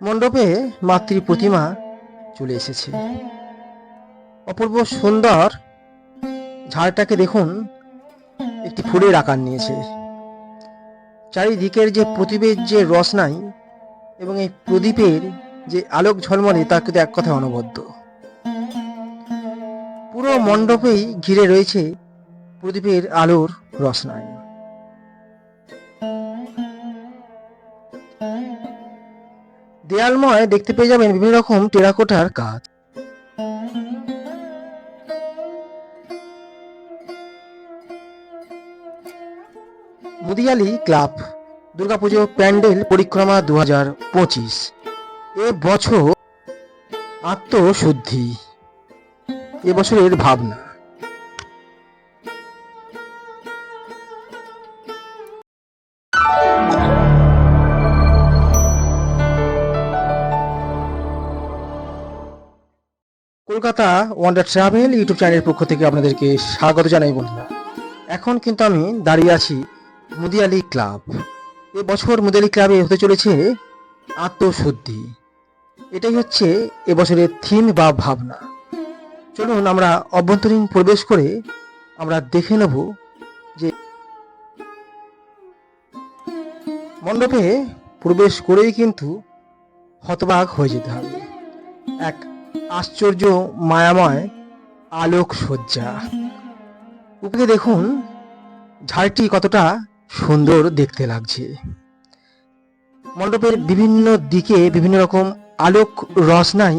মণ্ডপে মাতৃ প্রতিমা চলে এসেছে। অপূর্ব সুন্দর ঝাড়টাকে দেখুন, একটি ফুলের আকার নিয়েছে। চারিদিকের যে প্রদীপের যে রসনাই এবং এই প্রদীপের যে আলোক ঝলমলে তা কিন্তু এক কথায় অনবদ্য। পুরো মণ্ডপেই ঘিরে রয়েছে প্রদীপের আলোর রসনাই দেয়ালময় দেখতে পেয়ে যাবেন বিভিন্ন রকম টেরাকোটার কাজ মুদিয়ালি ক্লাব, দুর্গাপুজো প্যান্ডেল পরিক্রমা দু হাজার পঁচিশ। এ বছর আত্মশুদ্ধি, এ বছরের ভাবনা। কলকাতা ওয়ান্ডার ট্রাভেল ইউটিউব চ্যানেলের পক্ষ থেকে আপনাদেরকে স্বাগত জানাই বন্ধুরা। এখন কিন্তু আমি দাঁড়িয়ে আছি মুদিয়ালি ক্লাব। এ এবছর মুদিয়ালি ক্লাবে হতে চলেছে আত্মশুদ্ধি। এটাই হচ্ছে এবছরের থিম বা ভাবনা। চলুন আমরা অভ্যন্তরীণ প্রবেশ করে আমরা দেখে নেব যে মণ্ডপে প্রবেশ করেই কিন্তু হতবাক হয়ে যেতে হবে। এক আশ্চর্য, মায়াময় আলোক সজ্জা উপরে দেখুন, ঝাড়টি কতটা সুন্দর দেখতে লাগছে। মণ্ডপের বিভিন্ন দিকে বিভিন্ন রকম আলোক রসনাই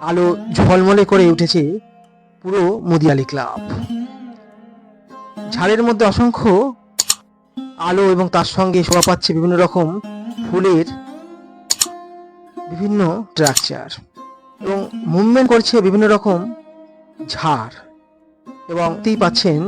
আলো ঝলমলে করে উঠেছে পুরো মুদিয়ালি ক্লাব। ঝাড়ের মধ্যে অসংখ্য আলো এবং তার সঙ্গে শোভা পাচ্ছে বিভিন্ন রকম ফুলের বিভিন্ন স্ট্রাকচার এবং মুভমেন্ট করছে বিভিন্ন রকম ঝাড় এবং পাচ্ছেন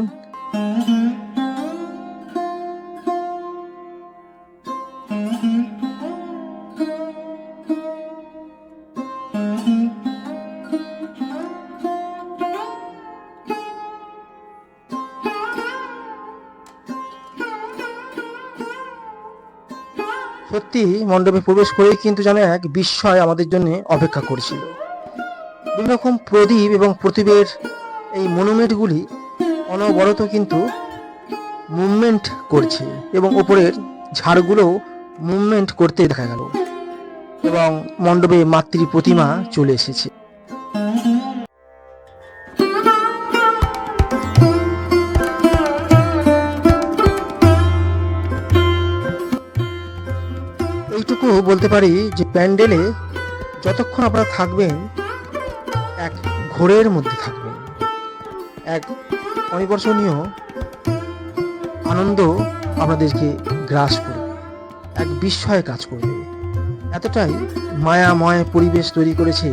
সত্যি মণ্ডপে প্রবেশ করেই কিন্তু যেন এক বিস্ময় আমাদের জন্য অপেক্ষা করছিল। বিভিন্ন রকম প্রদীপ এবং প্রদীপের এই মনুমেন্টগুলি অনবরত কিন্তু মুভমেন্ট করছে এবং ওপরের ঝাড়গুলো মুভমেন্ট করতে দেখা গেল এবং মণ্ডপে মাতৃ প্রতিমা চলে এসেছে। এইটুকু বলতে পারি যে প্যান্ডেলে যতক্ষণ আপনারা থাকবেন, এক ঘোরের মধ্যে থাকবেন। এক অনিবর্ষণীয় আনন্দ আপনাদেরকে গ্রাস করবে, এক বিস্ময় কাজ করবে। এতটাই মায়াময় পরিবেশ তৈরি করেছে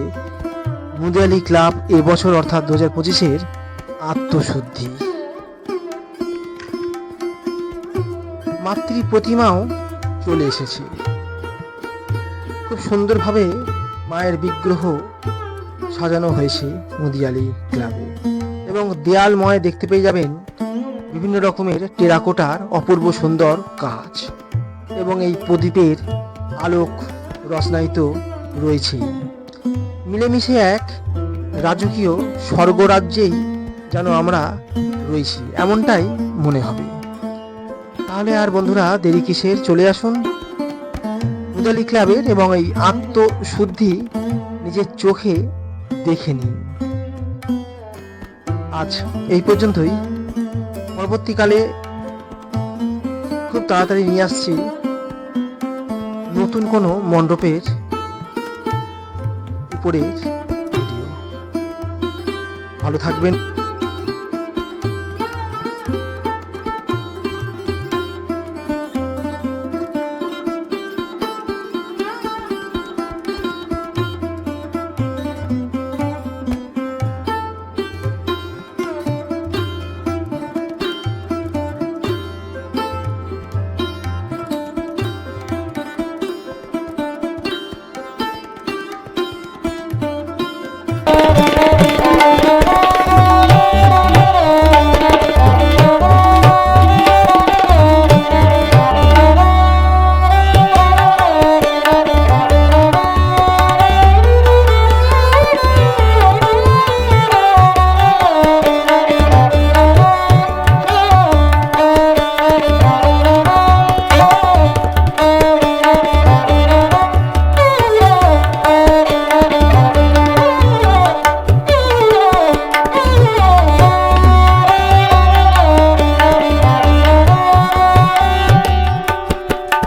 মুদিয়ালি ক্লাব এবছর অর্থাৎ দু হাজার পঁচিশের আত্মশুদ্ধি। মাতৃ প্রতিমাও চলে এসেছে। খুব সুন্দরভাবে মায়ের বিগ্রহ সাজানো হয়েছে মুদিয়ালি ক্লাবে। এবং দেয়ালময় দেখতে পেয়ে যাবেন বিভিন্ন রকমের টেরাকোটার অপূর্ব সুন্দর কাজ। এবং এই প্রদীপের আলোক রসনায়িত রয়েছে। মিলেমিশে এক রাজকীয় স্বর্গরাজ্যেই যেন আমরা রয়েছি, এমনটাই মনে হবে। তাহলে আর বন্ধুরা, দেরি কিসের? চলে আসুন মুদালি ক্লাবের এবং এই আত্মশুদ্ধি নিজের চোখে দেখে নিন। আজ এই পর্যন্তই। পরবর্তীকালে খুব তাড়াতাড়ি নিয়ে আসছি নতুন কোনো মণ্ডপের উপরের ভালো থাকবেন।